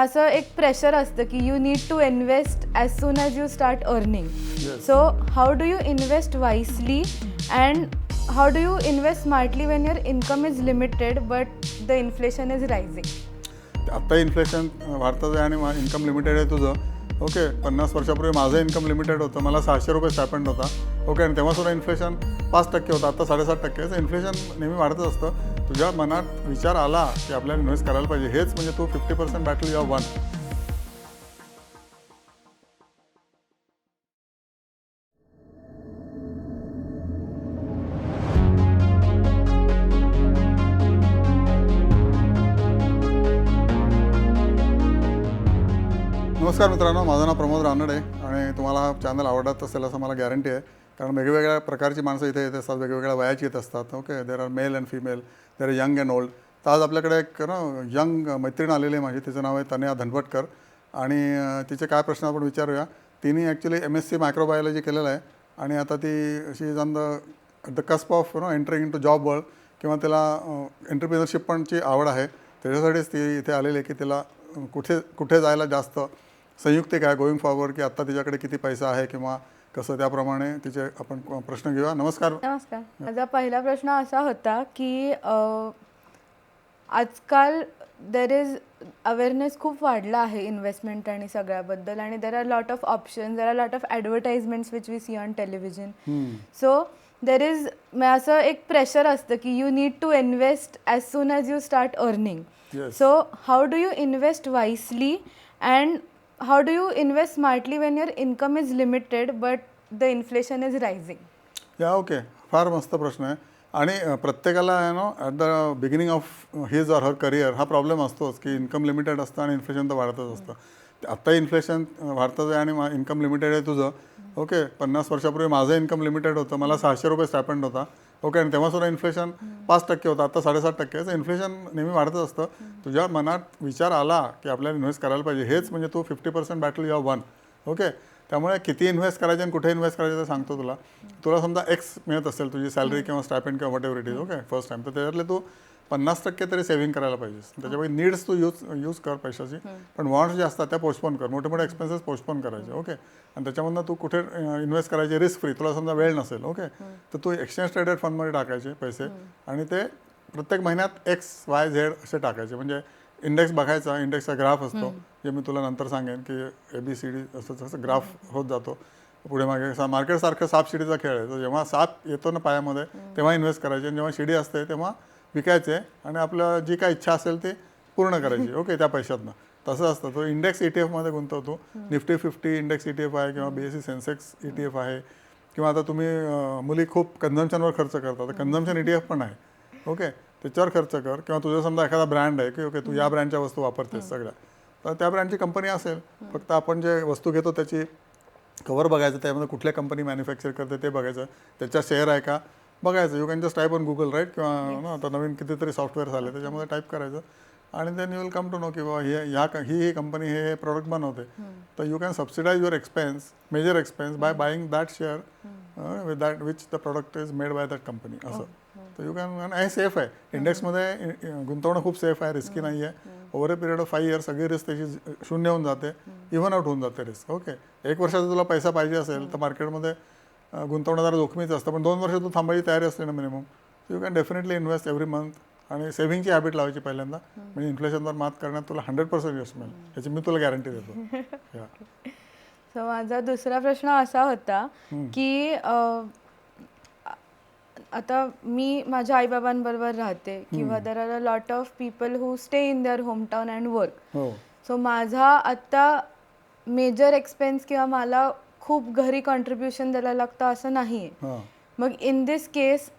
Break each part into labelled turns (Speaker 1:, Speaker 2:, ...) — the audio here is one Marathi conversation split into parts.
Speaker 1: असं एक प्रेशर असतं की you need to invest as soon as you start earning. So how do you invest wisely and how do you invest smartly when your income is limited but the inflation is rising
Speaker 2: आत्ता इन्फ्लेशन वाढतंच आहे आणि इन्कम लिमिटेड आहे तुझं. ओके पन्नास वर्षापूर्वी माझं इन्कम लिमिटेड होतं मला सहाशे रुपये स्टॅपंड होता. ओके आणि तेव्हा सुद्धा इन्फ्लेशन पाच टक्के होतं आता साडेसात टक्के. आहे इन्फ्लेशन नेहमी वाढतच असतं. तुझ्या मनात विचार आला की आपल्याला इन्व्हेस्ट करायला पाहिजे. हेच म्हणजे तू fifty percent battle you won नमस्कार मित्रांनो माझं नाव प्रमोद रानडे आणि तुम्हाला हा चॅनल आवडत असेल असं मला गॅरंटी आहे. कारण वेगवेगळ्या प्रकारची माणसं इथे येत असतात वेगवेगळ्या वयाची येत असतात. Okay there are male and female there are young and old तर आज आपल्याकडे एक ना यंग मैत्रीण आलेली आहे माझी तिचं नाव आहे तनया धनवटकर. आणि तिचे काय प्रश्न आपण विचारूया तिने actually M S C microbiology केलेलं आहे. आणि आता ती she is on the the cusp of no entering in to job world किंवा तिला एंटरप्रिनरशिप पणची आवड आहे. त्याच्यासाठीच ती इथे आलेली आहे की तिला कुठे कुठे जायला जास्त संयुक्तिक आहे गोईंग फॉरवर्ड की आत्ता तिच्याकडे किती पैसा आहे किंवा कसं? त्याप्रमाणे तिचे आपण प्रश्न घेऊया. नमस्कार.
Speaker 1: नमस्कार. माझा पहिला प्रश्न असा होता की आजकाल देर इज अवेअरनेस खूप वाढला आहे इन्व्हेस्टमेंट आणि सगळ्याबद्दल आणि there are lot of option there are lot of advertisements which we see on television so there is असं एक प्रेशर असतं की you need to invest as soon as you start earning. So how do you invest wisely and how do you invest smartly when your income is limited but the inflation is rising
Speaker 2: yeah okay फार मस्त प्रश्न आहे. आणि प्रत्येकाला आहे no at the beginning of his or her career हा प्रॉब्लेम असतोच की इन्कम लिमिटेड असतं आणि इन्फ्लेशन तर वाढतच असतं. आत्ता इन्फ्लेशन वाढतंच आहे आणि इन्कम लिमिटेड आहे तुझं. ओके पन्नास वर्षापूर्वी माझं इन्कम लिमिटेड होतं. मला सहाशे रुपये स्टॅपंड होता. ओके आणि तेव्हा सुद्धा इन्फ्लेशन पाच टक्के होतं आता साडेसात टक्के. आहे इन्फ्लेशन नेहमी वाढतच असतं. तुझ्या मनात विचार आला की आपल्याला इन्व्हेस्ट करायला पाहिजे. हेच म्हणजे तू fifty percent battle you won okay त्यामुळे किती इन्व्हेस्ट करायचे आणि कुठे इन्व्हेस्ट करायचे ते सांगतो तुला. तुला समजा एक्स मिळत असेल तुझी सॅलरी किंवा स्टायपेंड किंवा whatever it is okay first time तर त्याच्यातले तू पन्नास टक्के तरी सेव्हिंग करायला पाहिजेस. त्याच्यामुळे नीड्स तू यूज यूज कर पैशाची. पण वॉन्ट्स जे असतात त्या पोस्टपोन कर. मोठे मोठे एक्सपेन्सेस पोस्टपोन करायचे ओके आणि त्याच्यामधनं तू कुठे इन्व्हेस्ट करायचे रिस्क फ्री तुला समजा वेळ नसेल ओके तर तू एक्सचेंज ट्रेडेड फंडमध्ये टाकायचे पैसे आणि ते प्रत्येक महिन्यात एक्स वाय झेड असे टाकायचे. म्हणजे इंडेक्स बघायचा इंडेक्सचा ग्राफ असतो. जे मी तुला नंतर सांगेन की ए बी सी डी असं तसं ग्राफ होत जातो. पुढे मागे सा मार्केटसारखं साप शिडीचा खेळ आहे. तर जेव्हा साप येतो ना पायामध्ये तेव्हा इन्व्हेस्ट करायचे. आणि जेव्हा शिडी असते तेव्हा विकायचे. आणि आपलं जी काय इच्छा असेल ती पूर्ण करायची. ओके त्या पैशातनं. तसं असतं. तो इंडेक्स ई टी एफमध्ये गुंतवतो. Nifty fifty index E T F आहे किंवा B S C Sensex E T F आहे. किंवा आता तुम्ही मुली खूप कन्झम्पशनवर खर्च करता तर कन्झम्पशन ई टी एफ पण आहे. ओके? त्याच्यावर खर्च कर किंवा तुझं समजा एखादा ब्रँड आहे की ओके तू या ब्रँडच्या वस्तू वापरतेस सगळ्या. तर त्या ब्रँडची कंपनी असेल. फक्त आपण जे वस्तू घेतो त्याची कवर बघायचं त्यामध्ये कुठल्या कंपनी मॅन्युफॅक्चर करते ते बघायचं. त्याच्या शेअर आहे का? बघायचं. You can just type on Google right किंवा ना आता नवीन कितीतरी सॉफ्टवेअर आले त्याच्यामध्ये टाईप करायचं. आणि then you will come to know की बाबा हे या ही ही कंपनी हे हे प्रोडक्ट बनवते. तर you can subsidize your expense major expense by buying that share with that which the product is made by that company असं. तर यू कॅन हे. सेफ आहे इंडेक्समध्ये गुंतवणं खूप सेफ आहे रिस्की नाही आहे over a period of five years सगळी रिस्क त्याची शून्य होऊन जाते. इव्हन आउट होऊन जाते रिस्क ओके एक वर्षाचा तुला पैसा पाहिजे असेल तर मार्केटमध्ये अं, गुंतवणं जरा जोखमीचं असतं. पण दोन वर्ष तू थांबायची तयारी असते ना minimum you can definitely invest every month आणि सेव्हिंगची हॅबिट लावायची पहिल्यांदा. म्हणजे इन्फ्लेशनवर मात करण्यात तुला हंड्रेड पर्सेंट यश मिळेल. याची मी तुला गॅरंटी देतो.
Speaker 1: सो माझा दुसरा प्रश्न असा होता की आता मी माझ्या आईबाबांबरोबर राहते किंवा there are a lot of people who stay in their hometown and work
Speaker 2: हो.
Speaker 1: सो माझा आत्ता मेजर एक्सपेन्स किंवा मला खूप घरी कॉन्ट्रीब्युशन द्यायला लागतं असं नाही आहे
Speaker 2: हां.
Speaker 1: मग in this case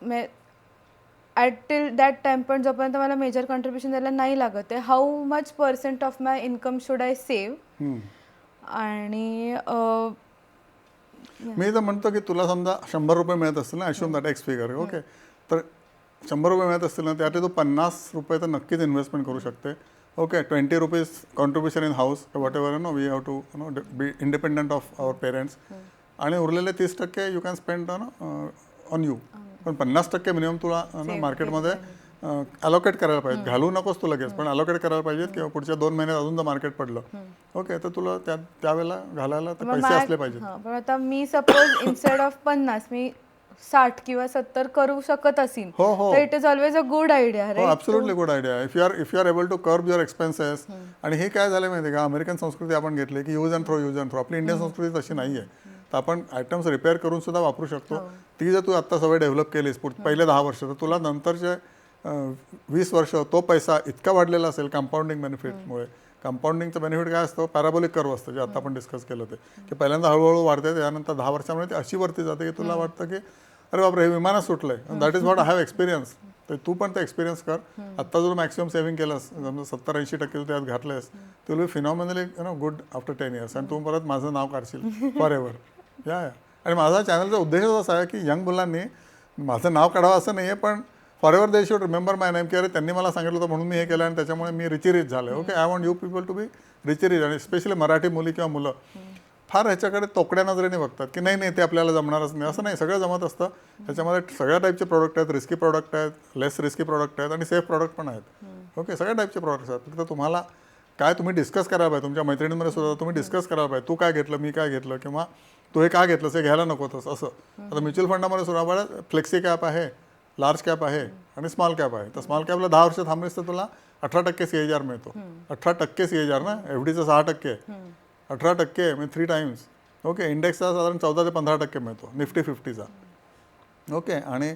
Speaker 1: at till that time पण जोपर्यंत मला मेजर कॉन्ट्रीब्युशन द्यायला नाही लागत आहे how much percent of my income should I save
Speaker 2: hmm.
Speaker 1: आणि अ,
Speaker 2: मी तर म्हणतो की तुला समजा शंभर रुपये मिळत असतील ना assume that X figure okay तर शंभर रुपये मिळत असतील ना त्यातले तू पन्नास रुपये तर नक्कीच इन्व्हेस्टमेंट करू शकते. Okay twenty rupees contribution in house whatever no we have to no be independent of our parents आणि उरलेले तीस टक्के you can spend on on you पण पन्नास टक्के मिनिमम तुला मार्केटमध्ये अलोकेट करायला पाहिजे घालू नकोस तू लगेच पण अलोकेट करायला पाहिजे किंवा पुढच्या दोन महिन्यात अजून जर मार्केट पडलं. ओके तर तुला त्या त्यावेळेला घालायला ते
Speaker 1: मग
Speaker 2: पैसे असले पाहिजेत.
Speaker 1: हां, पण आता मी सपोज इन्स्टेड ऑफ पन्नास मी साठ किंवा सत्तर करू शकत असेल
Speaker 2: हो हो.
Speaker 1: तर it is always a good idea
Speaker 2: हो absolutely good idea if you are if you are able to curb your expenses आणि हे काय झालं माहिती का? अमेरिकन संस्कृती आपण घेतली की use and throw use and throw आपली इंडियन संस्कृती तशी नाही आहे तर आपण आयटम्स रिपेअर करून सुद्धा वापरू शकतो. ती जर तू आत्ता सवय डेव्हलप केलीस पुढ- पहिले दहा वर्ष तर तुला नंतरचे वीस वर्ष तो पैसा इतका वाढलेला असेल कंपाऊंडिंग बेनिफिटमुळे कंपाऊंडिंगचं बेनिफिट काय असतं? पॅराबोलिक कर्व असतं जे आता आपण डिस्कस केलं ते. की पहिल्यांदा हळूहळू वाढते त्यानंतर दहा वर्षामध्ये ती अशी वरती जाते की तुला वाटतं की अरे बापरे हे विमानच सुटलंय. That is what I have experience तर तू पण ते एक्सपिरियन्स कर. आत्ता जर मॅक्सिमम सेव्हिंग केलंस समजा सत्तर ऐंशी टक्के तू त्यात घातलेस तू will phenomenally you know good after ten years आणि तू परत माझं नाव काढशील. फॉर एव्हर या या आणि माझा चॅनलचा उद्देशच असा आहे की यंग मुलांनी माझं नाव काढावं असं नाही आहे पण forever they should remember my name की अरे त्यांनी मला सांगितलं होतं म्हणून मी हे केलं आणि त्याच्यामुळे मी रिची रिच झालं. Okay I want you people to be richie आणि स्पेशली मराठी मुली किंवा मुलं फार ह्याच्याकडे तोकड्या नजरेने बघतात की नाही नाही ते आपल्याला जमणारच नाही. असं नाही सगळं जमत असतं. त्याच्यामध्ये सगळ्या टाईपचे प्रोडक्ट आहेत रिस्की प्रोडक्ट आहेत लेस रिस्की प्रोडक्ट आहेत आणि सेफ प्रोडक्ट पण आहेत. ओके सगळ्या टाईपचे प्रोडक्ट आहेत. फक्त तुम्हाला काय तुम्ही डिस्कस करायला पाहिजे. तुमच्या मैत्रिणींमध्ये सुद्धा तुम्ही डिस्कस करायला पाहिजे. तू काय घेतलं मी काय घेतलं किंवा तू हे का घेतलंस हे घ्यायला नको होतंस असं. आता म्युच्युअल फंडामध्ये सुद्धा फ्लेक्सी कॅप आहे. लार्ज कॅप आहे आणि स्मॉल कॅप आहे. तर स्मॉल कॅपला दहा वर्ष थांबलीस तर तुला अठरा टक्के सी एच आर मिळतो. अठरा टक्के सी एच आर ना? एफ डीचं सहा टक्के. आहे अठरा टक्के म्हणजे थ्री टाइम्स ओके इंडेक्सचा साधारण चौदा ते पंधरा टक्के मिळतो. निफ्टी फिफ्टीचा ओके आणि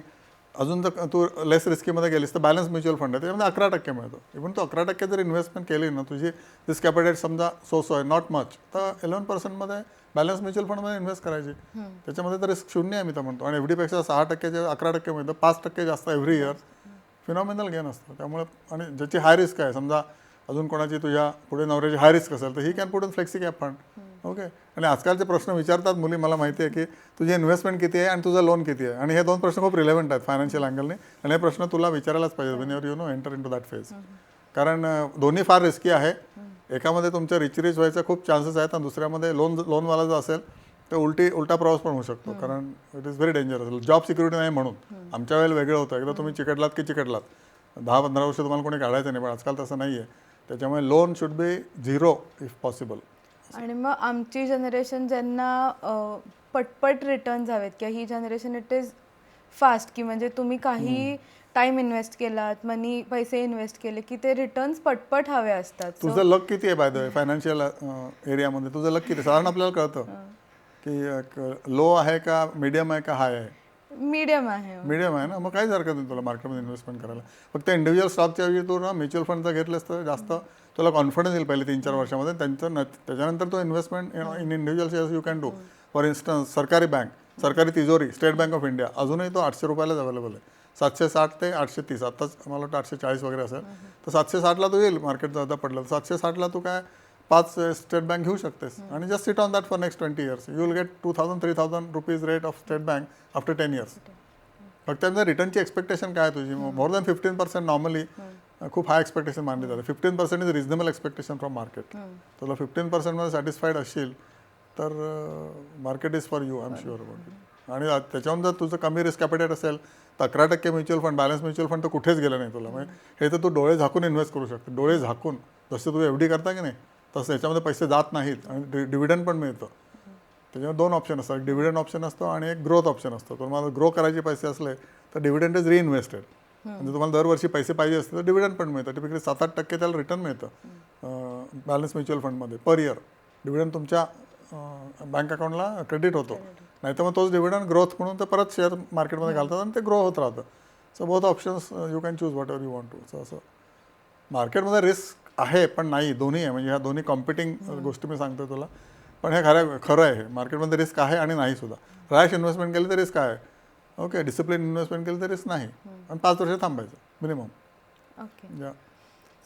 Speaker 2: अजून जर तू लेस रिस्कीमध्ये गेलीस तर बॅलन्स म्युच्युअल फंड आहे. त्याच्यामध्ये अकरा टक्के मिळतो. इव्हन तू अकरा टक्के जर इन्व्हेस्टमेंट केली ना तुझी रिस्क कॅपिटेट समजा सो सो आहे नॉट मच तर इलेवन पर्सेंटमध्ये बॅलन्स म्युच्युअल फंडमध्ये इन्व्हेस्ट करायची. त्याच्यामध्ये तर रिस्क शून्य आहे मी तर म्हणतो. आणि एफ डीपेक्षा सहा टक्क्याचे अकरा टक्के मिळतं पाच टक्के जास्त एव्हरी इयर फिनॉमिनल गेन असतं. त्यामुळे आणि ज्याची हाय रिस्क आहे समजा अजून कोणाची तुझ्या पुढे नवऱ्याची हाय रिस्क असेल तर he can put in flexi cap fund okay. आणि आजकालचे प्रश्न विचारतात मुली मला माहिती आहे की तुझी इन्व्हेस्टमेंट किती आहे आणि तुझं लोन किती आहे? आणि हे दोन प्रश्न खूप रिलेव्हंट आहेत फायनान्शियल अँगलने आणि हे प्रश्न तुला विचारायलाच पाहिजे when your you know enter in to that phase कारण दोन्ही फार रिस्की आहे. एकामध्ये तुमचं रिच रिच व्हायचं खूप चान्सेस आहेत आणि दुसऱ्यामध्ये लोन लोनवाला जर असेल तर उलटी उलटा प्रवास पण होऊ शकतो. कारण it is very dangerous job security नाही म्हणून. आमच्या वेळेला वेगळं होतं. एकदा तुम्ही चिकटलात की चिकटलात. दहा पंधरा वर्ष तुम्हाला कोणी काढायचं नाही पण आजकाल तसं नाही आहे त्याच्यामुळे loan should be zero if possible
Speaker 1: आणि मग आमची जनरेशन ज्यांना पटपट रिटर्न्स हवेत किंवा ही जनरेशन इट इज फास्ट की म्हणजे तुम्ही काही टाइम इन्व्हेस्ट केलात मनी पैसे इन्व्हेस्ट केले की ते रिटर्न्स पटपट हवे असतात.
Speaker 2: तुझं लक किती आहे बाय द फायनान्शियल एरियामध्ये तुझं लक किती? साधारण आपल्याला कळतं. की लो आहे का मीडियम आहे का हाय आहे?
Speaker 1: मीडियम आहे
Speaker 2: मीडियम आहे ना? मग काहीच हरकत नाही तुला मार्केटमध्ये इन्व्हेस्टमेंट करायला. फक्त इंडिव्हिज्युअल स्टॉकच्या ऐवजी तू ना म्युच्युअल फंडचा घेतलंस तर जास्त तुला कॉन्फिडन्स येईल पहिले तीन चार वर्षामध्ये. त्यांचं न त्याच्यानंतर तो investment in individual shares you can do for instance सरकारी बँक सरकारी तिजोरी स्टेट बँक ऑफ इंडिया अजूनही तो आठशे रुपयालाच अवेलेबल आहे. सातशे साठ ते आठशे तीस. आत्ताच मला वाटतं आठशे चाळीस वगैरे असेल. तर सातशे साठला तू येईल मार्केट जर पडलं तर. सातशे साठला तू काय पाच स्टेट बँक घेऊ शकतेस. आणि just sit on that for next twenty years you will get two thousand three thousand rupees rate of State Bank after ten years फक्त त्यांचं रिटर्नची एक्सपेक्टेशन काय तुझी? More than fifteen percent normally खूप हाय एक्सपेक्टेशन मानली जाते. Fifteen percent is reasonable expectation from market तुला फिफ्टीन पर्सेंटमध्ये सॅटिस्फाईड असशील तर market is for you I am sure about it आणि त्याच्याहून जर तुझं कमी रिस्क कॅपिटेट असेल तर अकरा टक्के mutual fund balance mutual fund तर कुठेच गेलं नाही तुला. म्हणजे हे तर तू डोळे झाकून इन्व्हेस्ट करू शकतो. डोळे झाकून जसं तू एफ डी करता की नाही तसं याच्यामध्ये पैसे जात नाहीत आणि डिव्हिडंड पण मिळतं. त्याच्यामध्ये दोन ऑप्शन असतात. एक डिव्हिडंड ऑप्शन असतो आणि एक ग्रोथ ऑप्शन असतो. तुम्हाला ग्रो करायचे पैसे असले तर डिव्हिडंड इज रिइन्व्हेस्टेड म्हणजे तुम्हाला दरवर्षी पैसे पाहिजे असतील तर डिव्हिडंड पण मिळतं. टिपिकली सात आठ टक्के त्याला रिटर्न मिळतं. बॅलन्स म्युच्युअल फंडमध्ये पर इयर डिव्हिडंड तुमच्या बँक अकाउंटला क्रेडिट होतो. नाहीतर मग तोच डिव्हिडंड ग्रोथ म्हणून ते परत शेअर मार्केटमध्ये घालतात आणि ते ग्रो होत राहतं. So both options you can choose whatever you want to so असं. मार्केटमध्ये रिस्क आहे पण नाही. दोन्ही आहे. म्हणजे ह्या दोन्ही कॉम्पिटिंग गोष्टी मी सांगतो तुला. पण हे खरं खरं आहे. मार्केटमध्ये रिस्क आहे आणि नाही सुद्धा. रॅश इन्व्हेस्टमेंट केली तर रिस्क आहे. ओके डिसिप्लिन इन्व्हेस्टमेंट केली तर रिस्क नाही आणि पाच वर्ष थांबायचं मिनिमम
Speaker 1: ओके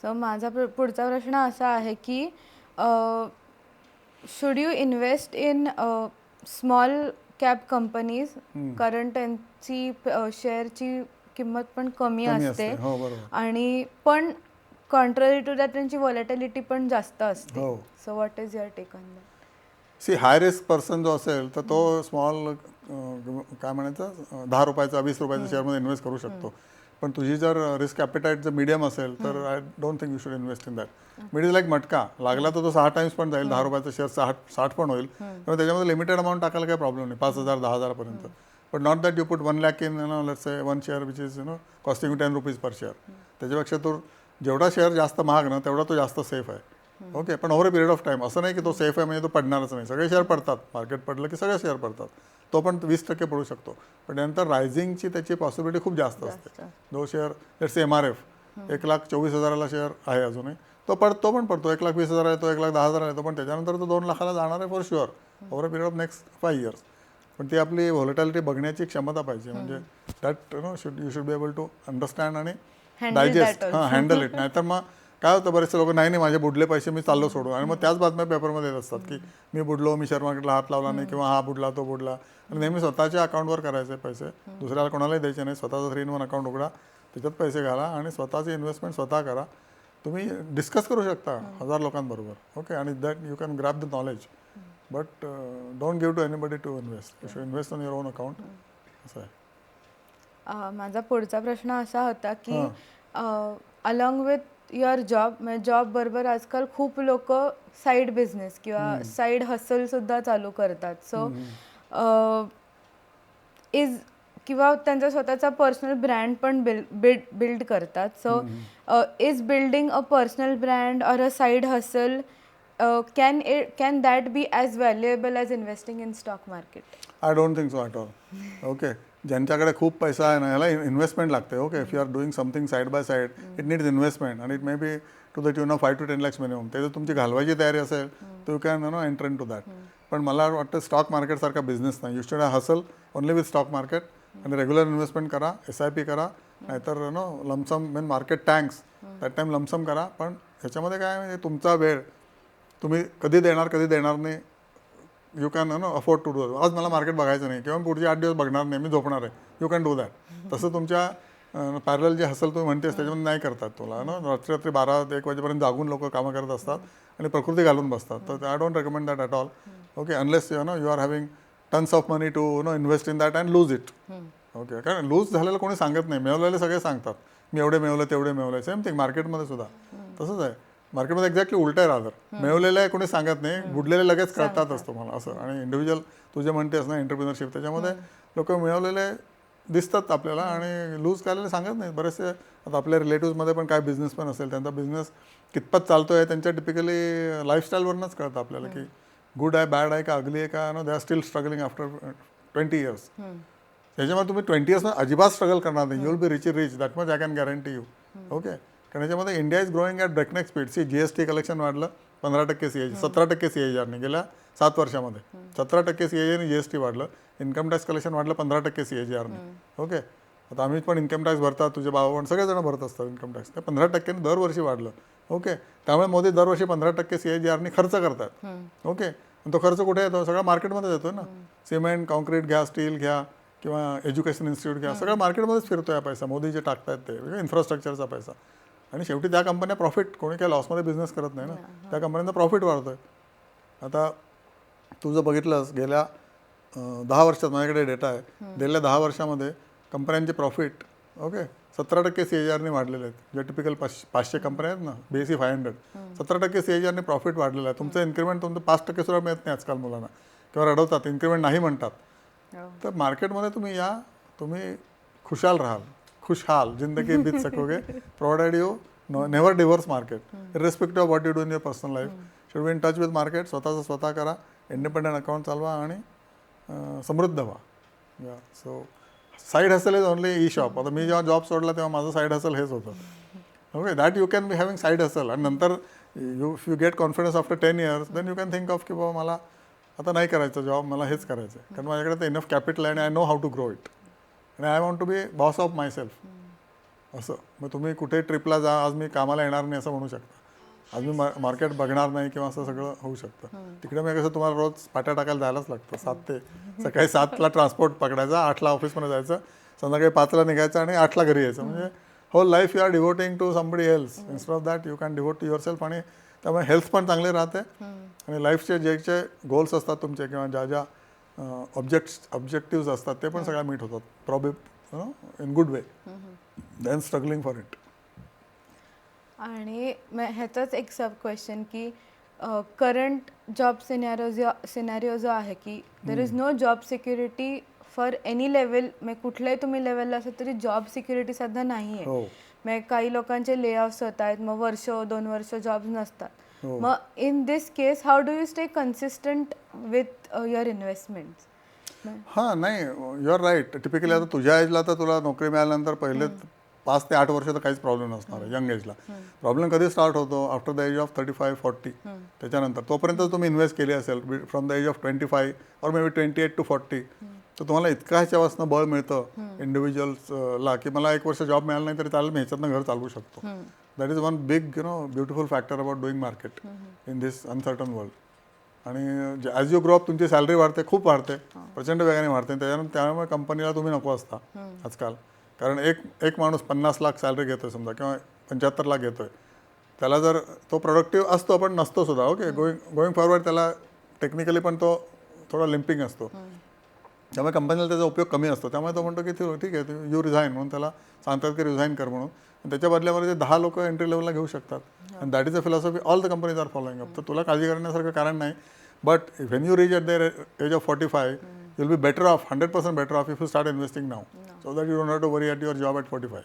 Speaker 1: सो माझा पुढचा प्रश्न असा आहे की should you invest in small cap companies कारण त्यांची शेअरची किंमत पण कमी असते.
Speaker 2: हो
Speaker 1: आणि पण कॉन्ट्ररी टू दॅट त्यांची व्हॉलेटिलिटी पण जास्त असते. So what is your take on that
Speaker 2: see high risk person जो असेल तर तो स्मॉल काय म्हणायचं दहा रुपयाचा वीस रुपयाच्या शेअरमध्ये इन्व्हेस्ट करू शकतो. पण तुझी जर रिस्क कॅपिटाईट जर मीडियम असेल तर I don't think you should invest in that mid is like मटका. लागला तर तो सहा टाइम्स पण जाईल दहा रुपयाचा शेअर साठ साठ पण होईल. त्यामुळे त्याच्यामध्ये लिमिटेड अमाऊंट टाकायला काही प्रॉब्लेम नाही. पाच हजार दहा हजारपर्यंत but not that you put one lakh in no let's one share which is you know costing ten rupees per share त्याच्यापेक्षा तो जेवढा शेअर जास्त महाग ना तेवढा तो जास्त सेफ आहे. ओके पण over a period of time असं नाही की तो सेफ आहे म्हणजे तो पडणारच नाही. सगळे शेअर पडतात. मार्केट पडलं की सगळे शेअर पडतात. तो पण वीस टक्के पडू शकतो. पण त्यानंतर रायझिंगची त्याची पॉसिबिलिटी खूप जास्त असते. जो share let's M R F एक लाख चोवीस हजाराला शेअर आहे अजूनही. तो पड तो पण पडतो. एक लाख वीस हजार आहे तो एक लाख दहा हजार आहे. तो पण त्याच्यानंतर तो दोन लाखाला जाणार आहे for sure over a period of next five years पण ती आपली व्हॉलेटॅलिटी बघण्याची क्षमता पाहिजे. म्हणजे that you know should you should be able to understand आणि डायजेस्ट हां हँडल इट नाहीतर मग काय होतं बरेचसे लोक नाही नाही माझे बुडले पैसे मी चाललो सोडून. आणि मग त्याच बातम्या पेपरमध्ये येत असतात की मी बुडलो मी शेअर मार्केटला हात लावला नाही किंवा हा बुडला तो बुडला. आणि नेहमी स्वतःच्या अकाउंटवर करायचे पैसे. दुसऱ्याला कोणालाही द्यायचे नाही. स्वतःचं थ्री इन वन अकाउंट उघडा त्याच्यात पैसे घाला आणि स्वतःचे इन्व्हेस्टमेंट स्वतः करा. तुम्ही डिस्कस करू शकता हजार लोकांबरोबर. ओके आणि that you can grab the knowledge but don't give to anybody to invest you should invest on your own account असं आहे.
Speaker 1: माझा पुढचा प्रश्न असा होता की अलॉंग विथ युअर जॉब म्हणजे जॉब बरोबर आजकाल खूप लोक साईड बिझनेस किंवा साईड हसल सुद्धा चालू करतात. सो इज किंवा त्यांचा स्वतःचा पर्सनल ब्रँड पण बिल्ड बिल्ड करतात. So is building a personal brand or a side hustle can it can that be as valuable as investing in stock market
Speaker 2: I don't think so at all okay ज्यांच्याकडे खूप पैसा आहे ना ह्याला इन्व्हेस्टमेंट लागते. Okay if you are doing something side by side it needs investment आणि it may be to the tune of five to ten lakhs minimum ते जर तुमची घालवायची तयारी असेल तर you can no enter in to that पण मला वाटतं स्टॉक मार्केटसारखा बिझनेस नाही. You should hustle only with stock market आणि रेग्युलर इन्व्हेस्टमेंट करा एस आय पी करा नाहीतर no lump sum when market tanks that time lump sum करा. पण ह्याच्यामध्ये काय म्हणजे तुमचा वेळ तुम्ही कधी देणार कधी देणार नाही you can no afford to do आज मला मार्केट बघायचं नाही. किंवा पुढचे आठ दिवस बघणार नाही. मी झोपणार आहे. यू कॅन डू दॅट तसं तुमच्या पॅरल जे हसल तुम्ही म्हणतेस त्याच्यामध्ये नाही करतात तुला ना रात्री रात्री बारा ते एक वाजेपर्यंत जागून लोक कामं करत असतात आणि प्रकृती घालून बसतात. तर I don't recommend that at all okay unless you no you are having tons of money to no invest in that and lose it okay कारण लूज झालेलं कोणी सांगत नाही. मिळवलेले सगळे सांगतात. मी एवढे मिळवलं तेवढे मिळवलं. सेम थिंग मार्केटमध्ये सुद्धा. तसंच आहे. मार्केटमध्ये एक्झॅक्टली उलट आहे रादर. मिळवलेलं आहे कोणी सांगत नाही. बुडलेले लगेच कळतातच तुम्हाला. असं. आणि इंडिव्हिज्युअल तू जे म्हणतेस ना एंटरप्रिनरशिप त्याच्यामध्ये लोक मिळवलेले दिसतात आपल्याला आणि लूज केलेले सांगत नाही बरेचसे आता आपल्या रिलेटिव्हमध्ये पण काय बिझनेस पण असेल त्यांचा बिझनेस कितपत चालतो आहे त्यांच्या टिपिकली लाईफस्टाईलवरनंच कळतं आपल्याला की गुड आहे बॅड आहे का अगली आहे का? No they are still struggling after twenty years त्याच्यामध्ये तुम्ही ट्वेंटी इयर्स अजिबात स्ट्रगल करणार नाही. You will be rich rich that much I can guarantee you okay कारण याच्यामध्ये India is growing at breakneck speed C G S T collection वाढलं पंधरा टक्के सी एच सतरा टक्के सी एच आरने गेल्या सात वर्षामध्ये. सतरा टक्के सी एच आणि जी एस टी वाढलं. इन्कम टॅक्स कलेक्शन वाढलं पंधरा टक्के सी एच आरने ओके आता आम्ही पण इन्कम टॅक्स भरतात तुझे बाबा पण सगळेजण भरत असतात इन्कम टॅक्स ते पंधरा टक्क्याने दरवर्षी वाढलं. ओके त्यामुळे मोदी दरवर्षी पंधरा टक्के सी एच आरने खर्च करतात. ओके तो खर्च कुठे येतो? सगळा मार्केटमध्ये येतो ना. सिमेंट कॉन्क्रीट घ्या स्टील घ्या किंवा एज्युकेशन इन्स्टिट्यूट घ्या सगळं मार्केटमध्येच फिरतो या पैसा. मोदी जे टाकतायत ते. इन्फ्रास्ट्रक्चरचा पैसा. आणि शेवटी त्या कंपन्या प्रॉफिट कोणी काही लॉसमध्ये बिझनेस करत नाही ना. त्या कंपन्यांचा प्रॉफिट वाढतोय. आता तू जर बघितलंस गेल्या दहा वर्षात माझ्याकडे डेटा आहे. गेल्या दहा वर्षामध्ये कंपन्यांचे प्रॉफिट ओके सतरा टक्के सी एच आरने वाढलेले आहेत. जे टिपिकल पाच पाचशे कंपन्या आहेत ना B S C five hundred सतरा टक्के सी एच आरने प्रॉफिट वाढलेलं आहे. तुमचं इन्क्रिमेंट तुमचं पाच टक्के सुद्धा मिळत नाही आजकाल मुलांना. किंवा रडवतात इन्क्रिमेंट नाही म्हणतात. तर मार्केटमध्ये तुम्ही या तुम्ही खुशाल राहाल. खुशहाल जिंदगी बीत सकोगे. Provided you never divorce market respective of what you do in your personal life should be in touch with market स्वतःचं स्वतः करा. इंडिपेंडंट अकाउंट चालवा आणि समृद्ध व्हा. Yeah so side hustle is only e shop आता मी जेव्हा जॉब सोडला तेव्हा माझं साईड हसल हेच होतं. Okay that you can be having side hustle आणि नंतर you if you get confidence after ten years then you can think of की बाबा मला आता नाही करायचं जॉब मला हेच करायचं आहे कारण माझ्याकडे तर इनफ कॅपिटल आहे आणि I know how to grow it आणि I want to be boss of myself असं. मग तुम्ही कुठे ट्रिपला जा आज मी कामाला येणार नाही असं म्हणू शकता. आज मी मार्केट बघणार नाही किंवा असं सगळं होऊ शकतं. तिकडे मी कसं तुम्हाला रोज पाट्या टाकायला जायलाच लागतं. सात ते सकाळी सातला ट्रान्सपोर्ट पकडायचा आठला ऑफिसमध्ये जायचं संध्याकाळी पाचला निघायचं आणि आठला घरी यायचं. म्हणजे whole life you are devoting to somebody health instead of that you can devote to yourself आणि त्यामुळे हेल्थ पण चांगली राहते. आणि लाईफचे जे जे गोल्स असतात तुमचे किंवा ज्या ज्या ऑब्जेक्ट ऑब्जेक्टिव्ह असतात ते पण सगळ्या मीट होतात. Probably in good way then struggling for it
Speaker 1: आणि म- ह्याचाच एक सब क्वेश्चन की करंट जॉब सिनॅरिओ जो सिनॅरिओ जो आहे की there is no job security for any level म्हणजे कुठल्याही तुम्ही लेवलला असेल तरी जॉब सिक्युरिटी सध्या नाही आहे म्हणजे काही लोकांचे ले ऑफ्स होत आहेत मग वर्ष दोन वर्ष जॉब नसतात. मग in this case how do you stay consistent with your investment
Speaker 2: हां नाही यू आर राईट टिपिकली आता तुझ्या एजला तर तुला नोकरी मिळाल्यानंतर पहिले पाच ते आठ वर्ष तर काहीच प्रॉब्लेम नसणार यंग एजला प्रॉब्लेम कधी स्टार्ट होतो? After the age of thirty five forty त्याच्यानंतर. तोपर्यंत तुम्ही इन्व्हेस्ट केली असेल from the age of twenty five और maybe twenty eight to forty तर तुम्हाला इतकं ह्याच्यापासून बळ मिळतं इंडिव्हिज्युअल्सला की मला एक वर्ष जॉब मिळाला नाही तरी चालेल मी ह्याच्यातनं घर चालवू शकतो. That is one big you know beautiful factor about doing market in this uncertain world आणि ॲज यू ग्रो अप तुमची सॅलरी वाढते खूप वाढते प्रचंड वेगाने वाढते. त्याच्यानंतर त्यामुळे कंपनीला तुम्ही नको असता आजकाल. कारण एक एक माणूस पन्नास लाख सॅलरी घेतोय समजा किंवा पंच्याहत्तर लाख घेतोय. त्याला जर तो प्रोडक्टिव्ह असतो पण नसतो सुद्धा. ओके गोईंग गोईंग फॉरवर्ड त्याला टेक्निकली पण तो थोडा लिम्पिंग असतो. त्यामुळे कंपनीला त्याचा उपयोग कमी असतो. त्यामुळे तो म्हणतो की "ठीक- ठीक आहे यू रिझाईन म्हणून त्याला सांगतात की रिझाईन कर म्हणून. आणि त्याच्या बदल्यामध्ये ते दहा लोक एंट्री लेवलला घेऊ शकतात. आणि that is a philosophy all the companies are following up तर तुला काळजी करण्यासारखं कारण नाही. But when you reach at the age of forty five you'll be better off hundred percent better off if you start investing now so that you don't have to worry at your job at forty five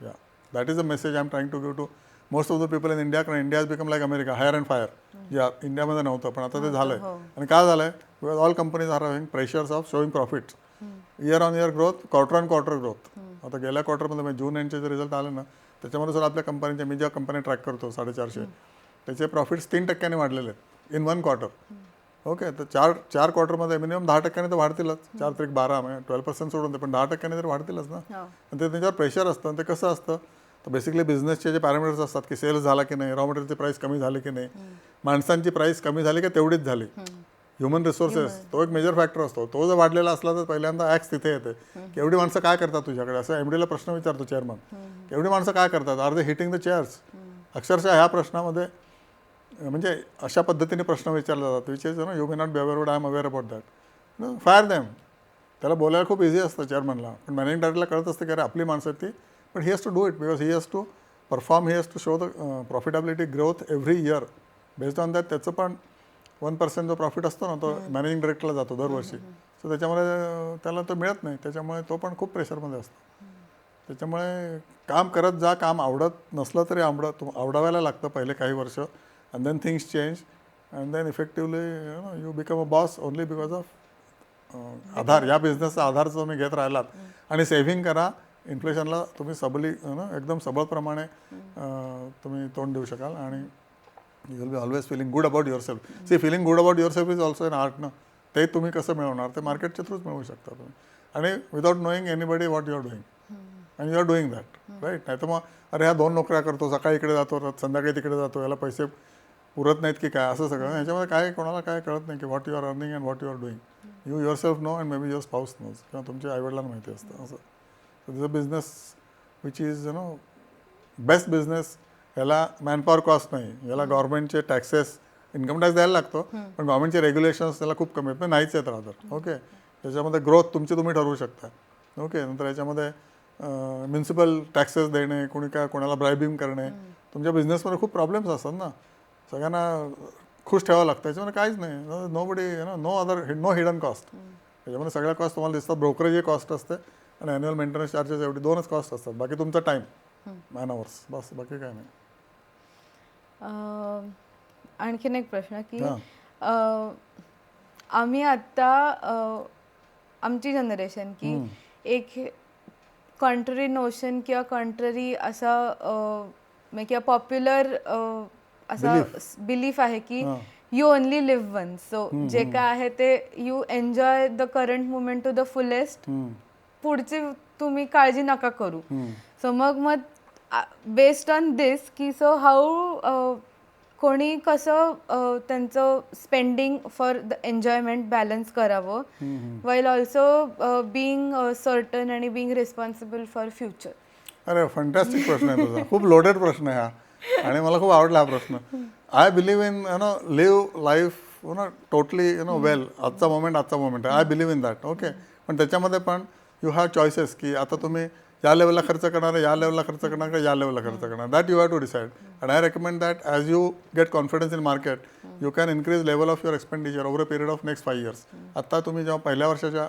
Speaker 2: yeah that is a message I am trying to give to most of the people in India कारण India become like America hire and fire yeah इंडियामध्ये नव्हतं पण आता ते झालंय. आणि काय झालंय? Because all companies are having pressures of showing profits year on year growth quarter on quarter growth आता गेल्या क्वार्टरमध्ये म्हणजे जून एंडचे जे रिझल्ट आले ना त्याच्यामध्ये सर आपल्या कंपनीचे मी ज्या कंपनी ट्रॅक करतो साडेचारशे त्याचे प्रॉफिट्स तीन टक्क्याने वाढलेले आहेत इन वन क्वार्टर ओके तर चार चार क्वार्टरमध्ये मिनिमम दहा टक्क्याने तर वाढतीलच. चार त्रिक बारा म्हणजे ट्वेल्व पर्सेंट सोडून दे पण दहा टक्क्याने तर वाढतीलच ना.
Speaker 1: हो.
Speaker 2: आणि ते त्याच्यावर प्रेशर असतं आणि ते कसं असतं? तर बेसिकली बिझनेसचे जे पॅरामीटर्स असतात की सेल्स झाला की नाही रॉ मटेरियलची प्राईस कमी झाली की नाही माणसांची प्राईस कमी झाली की तेवढीच झाली. ह्युमन रिसोर्सेस तो एक मेजर फॅक्टर असतो. तो जर वाढलेला असला तर पहिल्यांदा ॲक्स तिथे येते. की एवढी माणसं काय करतात तुझ्याकडे? असं एमडीला प्रश्न विचारतो चेअरमन एवढी माणसं काय करतात? Are they hitting the chairs अक्षरशः ह्या प्रश्नामध्ये म्हणजे अशा पद्धतीने प्रश्न विचारला जातो which is no you may not be aware I am aware about that fire them त्याला बोलायला खूप इझी असतं चेअरमनला पण मॅनेजिंग डायरेक्टरला कळत असतं की अरे आपली माणसं आहेत पण he has to do it because he has to perform he has to show the profitability growth every year based on that त्याचं पण वन पर्सेंट जो प्रॉफिट असतो ना तो मॅनेजिंग डायरेक्टरला जातो दरवर्षी. सो त्याच्यामुळे त्याला तो मिळत नाही. त्याच्यामुळे तो पण खूप प्रेशरमध्ये असतो. त्याच्यामुळे काम करत जा काम आवडत नसलं तरी आवडत तुम आवडावायला लागतं पहिले काही वर्ष. And then things change and then effectively you know you become a boss only because of आधार. या बिझनेसचा आधार जो तुम्ही घेत राहिलात. आणि सेव्हिंग करा. इन्फ्लेशनला तुम्ही सबली ना एकदम सबळप्रमाणे तुम्ही तोंड देऊ शकाल आणि you will be always feeling good about yourself see feeling good about yourself is also an art ना. ते तुम्ही कसं मिळवणार? ते मार्केटच्या थ्रूच मिळवू शकता तुम्ही. आणि without knowing anybody what you are doing and you are doing that right नाही तर मग अरे ह्या दोन नोकऱ्या करतो सकाळी इकडे जातो संध्याकाळी तिकडे जातो याला पैसे पुरत नाहीत की काय असं सगळं. ह्याच्यामध्ये काय कोणाला काय कळत नाही की what you are earning and what you are doing you yourself know and maybe your spouse knows किंवा तुमच्या आईवडिलांना माहिती असतं असं. So this a business which is you know best business याला मॅनपॉवर कॉस्ट नाही. याला गव्हर्नमेंटचे टॅक्सेस इन्कम टॅक्स द्यायला लागतो पण गव्हर्नमेंटचे रेग्युलेशन्स त्याला खूप कमी आहेत. नाहीच आहेत राहतात ओके त्याच्यामध्ये ग्रोथ तुमची तुम्ही ठरवू शकता. ओके नंतर याच्यामध्ये म्युन्सिपल टॅक्सेस देणे कोणी काय कोणाला ब्रायबिंग करणे. तुमच्या बिझनेसमध्ये खूप प्रॉब्लेम्स असतात ना. सगळ्यांना खुश ठेवावं लागतं. त्याच्यामध्ये काहीच नाही. Nobody no no other no hidden cost त्याच्यामध्ये सगळ्या कॉस्ट तुम्हाला दिसतात. ब्रोकरेज कॉस्ट असते. आणि ॲन्युअल मेंटेनन्स चार्जेस एवढी दोनच कॉस्ट असतात. बाकी तुमचा टाईम मॅन अवर्स बस. बाकी काय नाही.
Speaker 1: आणखीन एक प्रश्न की आम्ही आत्ता आमची जनरेशन की एक कॉन्ट्ररी नोशन किंवा कॉन्ट्ररी असा म्हणजे किंवा पॉप्युलर असा बिलीफ आहे की. You only live one so जे काय आहे ते you enjoy the current moment to the fullest. पुढची तुम्ही काळजी नका करू. सो मग मग बेस्ड ऑन दिस की सो हाऊ कोणी कसं त्यांचं spending for the enjoyment balance करावं वाईल ऑल्सो बिईंग सर्टन आणि बिईंग रिस्पॉन्सिबल फॉर फ्युचर
Speaker 2: अरे फंटॅस्टिक प्रश्न आहे तुझा. खूप लोडेड प्रश्न आहे हा. आणि मला खूप आवडला हा प्रश्न. I believe in you know live life you know totally you know well आजचा मोमेंट आजचा moment I believe in that okay पण त्याच्यामध्ये पण यू हॅव चॉईसेस की आता तुम्ही या लेवलला खर्च करणार या लेवलला खर्च करणार का या लेवलला खर्च करणार that you have to decide and I recommend that as you get confidence in market you can increase level of your expenditure over a period of next five years आत्ता तुम्ही जेव्हा पहिल्या वर्षाच्या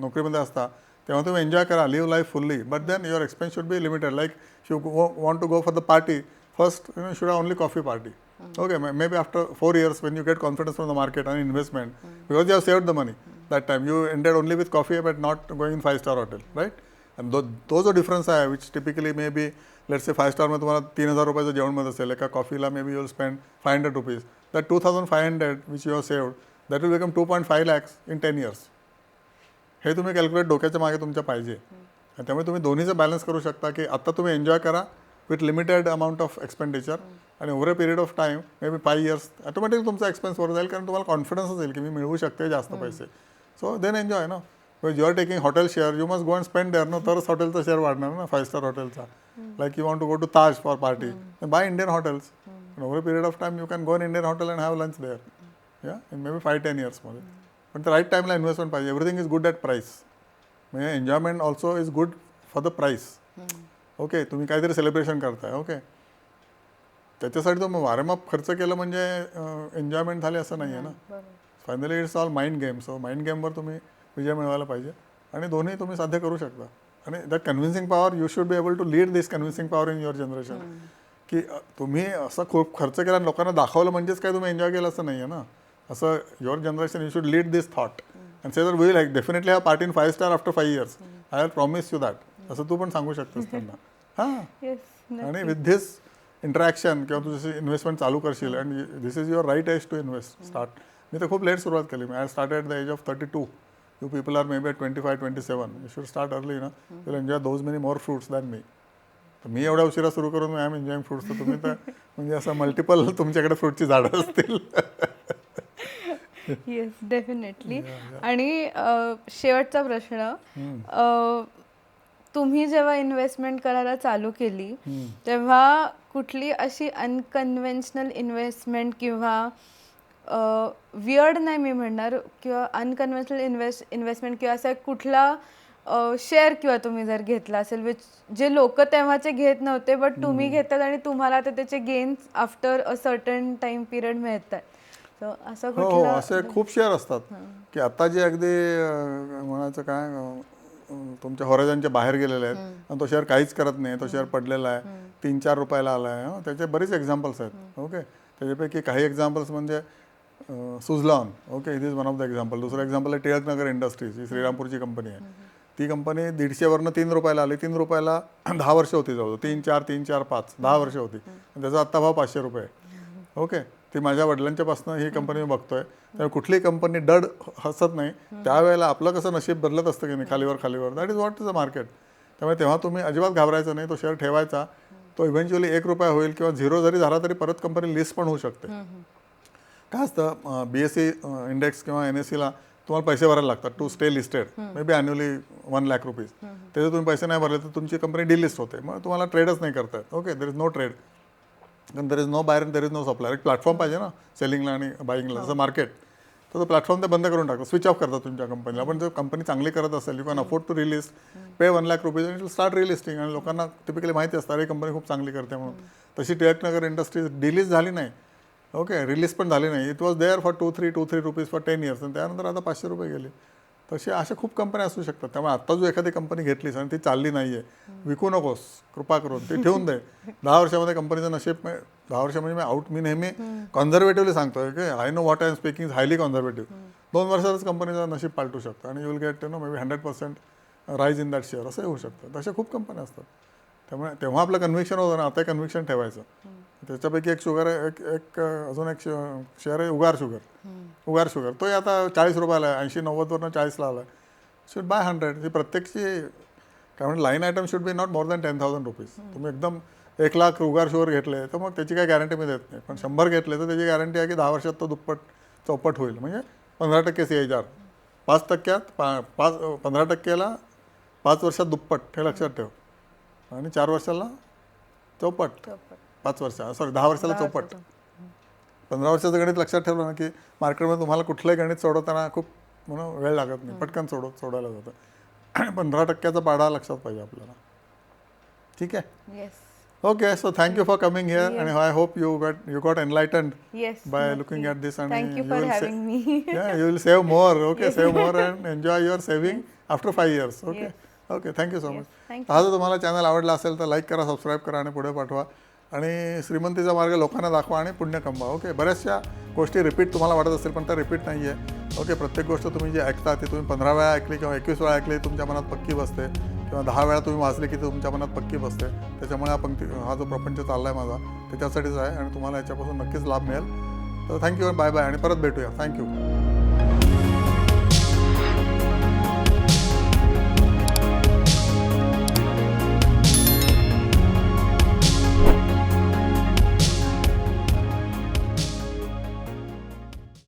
Speaker 2: नोकरीमध्ये असता तेव्हा तुम्ही एन्जॉय करा live life fully but then your expense should be limited like you want to go for the party first you know should only coffee party okay maybe after four years when you get confidence from the market and investment because you have save the money that time. You ended only with coffee but not going in five star hotel right? And tho- तो जो डिफरन्स आहे which typically maybe let's say five स्टारमध्ये तुम्हाला तीन हजार रुपयाचं जेवण मिळत असेल एका कॉफीला maybe you'll spend five hundred rupees that two thousand five hundred which you have saved that will become two point five lakhs in ten years हे तुम्ही कॅल्क्युलेट डोक्याच्या मागे तुमच्या पाहिजे. आणि त्यामुळे तुम्ही दोन्हीचं बॅलन्स करू शकता की आत्ता तुम्ही एन्जॉय करा with limited amount of expenditure आणि over a period of time maybe five years automatic तुमचा एक्सपेन्स वर जाईल कारण तुम्हाला कॉन्फिडन्स असेल की मी मिळवू शकते जास्त पैसे. सो देन एन्जॉय ना you are taking hotel share you must go and spend there ना तरच हॉटेलचा शेअर वाढणार ना फाय स्टार हॉटेलचा like you want to go to Taj for party buy Indian hotels over period of time you can go in Indian hotel and have lunch there yeah in maybe five ten इयर्समध्ये पण राईट टाईमला इन्व्हेस्टमेंट पाहिजे everything is good at price म्हणजे enjoyment also is good for the price okay तुम्ही काहीतरी सेलिब्रेशन करताय ओके त्याच्यासाठी तुम्ही वारमअप खर्च केलं म्हणजे एन्जॉयमेंट झाली असं नाही आहे ना finally it's all mind game so mind गेमवर तुम्ही विजय मिळवायला पाहिजे. आणि दोन्ही तुम्ही साध्य करू शकता. आणि that convincing power you should be able to lead this convincing power in your generation की तुम्ही असं खूप खर्च केला आणि लोकांना दाखवलं म्हणजेच काय तुम्ही एन्जॉय केलं असं नाही आहे ना. असं your generation you should lead this thought and say will hack definitely have party in five star after five years I have promise you that असं तू पण सांगू शकतोस त्यांना. हां. आणि विथ धिस इंटरॅक्शन किंवा तू जशी इन्व्हेस्टमेंट चालू करशील and this is your right age to invest start मी तर खूप लेट सुरुवात केली. मी I start at the age of thirty two you people are maybe twenty five twenty seven you should start early ना will enjoy those many more fruits than मी तर मी एवढ्या उशिरा सुरू करून आय एम एन्जॉईंग फ्रुट्स तर तुम्ही तर म्हणजे असं मल्टिपल तुमच्याकडे फ्रूटची झाडं असतील.
Speaker 1: येस डेफिनेटली आणि शेवटचा प्रश्न. अ, तुम्ही जेव्हा इन्व्हेस्टमेंट करायला चालू केली तेव्हा कुठली अशी अनकन्व्हेन्शनल इन्व्हेस्टमेंट किंवा वियर्ड नाही मी म्हणणार किंवा अनकन्व्हेन्शनल इन्व्हेस्ट इन्व्हेस्टमेंट किंवा असा कुठला शेअर किंवा तुम्ही जर घेतला असेल विच जे लोक तेव्हाचे घेत नव्हते बट तुम्ही घेतात आणि तुम्हाला आता त्याचे gains after a certain time period मिळतात सो असं
Speaker 2: हो हो असे खूप शेअर असतात. की आता जे अगदी म्हणायचं काय तुमच्या होराजांच्या बाहेर गेलेले आहेत आणि तो शेअर काहीच करत नाही तो शेअर पडलेला आहे तीन चार रुपयाला आला आहे हं, त्याचे बरेच एक्झाम्पल्स आहेत ओके त्याच्यापैकी काही एक्झाम्पल्स म्हणजे Suzlon. Okay it is one of the example दुसरं एक्झाम्पल आहे टिळकनगर इंडस्ट्रीज ही श्रीरामपूरची कंपनी आहे. ती कंपनी दीडशेवरनं तीन रुपयाला आली. तीन रुपयाला दहा वर्ष होती जवळ तीन चार तीन चार पाच. दहा वर्ष होती. त्याचा आत्ता भाव पाचशे रुपये ओके ती माझ्या वडिलांच्यापासून ही कंपनी मी बघतोय. त्यामुळे कुठलीही कंपनी डड हसत नाही. त्यावेळेला आपलं कसं नशीब बदलत असतं की नाही खालीवर खालीवर. That is what is a market त्यामुळे तेव्हा तुम्ही अजिबात घाबरायचं नाही. तो शेअर ठेवायचा. तो इव्हेंच्युअली एक रुपया होईल किंवा झिरो जरी झाला तरी परत कंपनी लिस्ट पण होऊ शकते. काय असतं बी एस सी इंडेक्स किंवा एन एस सीला तुम्हाला पैसे भरायला लागतात to stay listed maybe annually one lakh rupees त्याचे तुम्ही पैसे नाही भरले तर तुमची कंपनी डिलिस्ट होते. मग तुम्हाला ट्रेडच नाही करता येत. Okay there is no trade कारण there is no buyer there is no supplier एक प्लॅटफॉर्म पाहिजे ना सेलिंगला आणि बाईंगला जसं मार्केट तर तो प्लॅटफॉर्म ते बंद करून टाकतो स्विच ऑफ करतात तुमच्या कंपनीला पण जर कंपनी चांगली करत असेल you can afford to release pay one lakh rupees आणि स्टार्ट रिलिस्टिंग आणि लोकांना टिपिकली माहिती असतं अरे कंपनी खूप चांगली करते म्हणून. तशी टिळकनगर इंडस्ट्रीज डिलीज झाली नाही ओके रिलीज पण झाली नाही. It was there for two three two three rupees for ten years आणि त्यानंतर आता पाचशे रुपये गेले. तसे अशा खूप कंपन्या असू शकतात. त्यामुळे आता जो एखादी कंपनी घेतलीस आणि ती चालली नाही आहे विकू नकोस. कृपा करून. ती ठेवून दे. दहा वर्षामध्ये कंपनीचं नशीब मी- दहा वर्षामध्ये मी आउट मी नेहमी कॉन्झर्वेटिव्हली सांगतोय की I know what I am speaking is highly conservative दोन वर्षातच कंपनीचं नशीब पालटू शकतं आणि you will get no maybe hundred percent rise in that share असंही होऊ शकतं. तशा खूप कंपन्या असतात. त्यामुळे तेव्हा आपलं कन्व्हिक्शन होतं ना आता कन्व्हिक्शन ठेवायचं. त्याच्यापैकी एक शुगर आहे एक एक अजून एक शेअर आहे उगार शुगर. उगार शुगर. तोही आता चाळीस रुपयाला आहे ऐंशी नव्वदवरनं चाळीसला आला आहे. शुड बाय हंड्रेड ही प्रत्येकची काय म्हणते line item should be not more than ten thousand rupees तुम्ही एकदम एक लाख उगार शुगर घेतले तर मग त्याची काय गॅरंटी मी देत नाही. पण शंभर घेतले तर त्याची गॅरंटी आहे की दहा वर्षात तो दुप्पट चौपट होईल. म्हणजे पंधरा टक्के सी एच आर पाच टक्क्यात पा पाच पंधरा टक्क्याला पाच वर्षात दुप्पट हे लक्षात ठेव. आणि चार वर्षाला चौपट. पाच वर्ष सॉरी दहा वर्षाला चौपट. पंधरा वर्षाचं गणित लक्षात ठेवलं ना की मार्केटमध्ये तुम्हाला कुठलंही गणित सोडवताना खूप म्हणून वेळ लागत नाही. पटकन सोडव सोडायला जातं. पंधरा टक्क्याचा पाढा लक्षात पाहिजे आपल्याला. ठीक आहे? Okay so thank you for coming here आणि I hope you got you got enlighten
Speaker 1: yes
Speaker 2: by looking at this and
Speaker 1: thank you
Speaker 2: you
Speaker 1: for
Speaker 2: will say-
Speaker 1: having me
Speaker 2: yeah you will save more. Okay save more and enjoy your saving after five years. Okay? Okay thank you so much.
Speaker 1: Thank
Speaker 2: हा जर तुम्हाला चॅनल आवडला असेल तर लाईक करा सबस्क्राईब करा आणि पुढे पाठवा. आणि श्रीमंतीचा मार्ग लोकांना दाखवा आणि पुण्य कमवा. ओके बऱ्याचशा गोष्टी रिपीट तुम्हाला वाटत असतील पण त्या रिपीट नाही आहे ओके प्रत्येक गोष्ट तुम्ही जी ऐकता ती तुम्ही पंधरा वेळा ऐकली किंवा एकवीस वेळा ऐकली तुमच्या मनात पक्की बसते. किंवा दहा वेळा तुम्ही वाचली की ती तुमच्या मनात पक्की बसते. त्याच्यामुळे हा पंक्ती हा जो प्रपंच चालला आहे माझा त्याच्यासाठीच आहे आणि तुम्हाला याच्यापासून नक्कीच लाभ मिळेल. तर थँक्यू बाय बाय आणि परत भेटूया. थँक्यू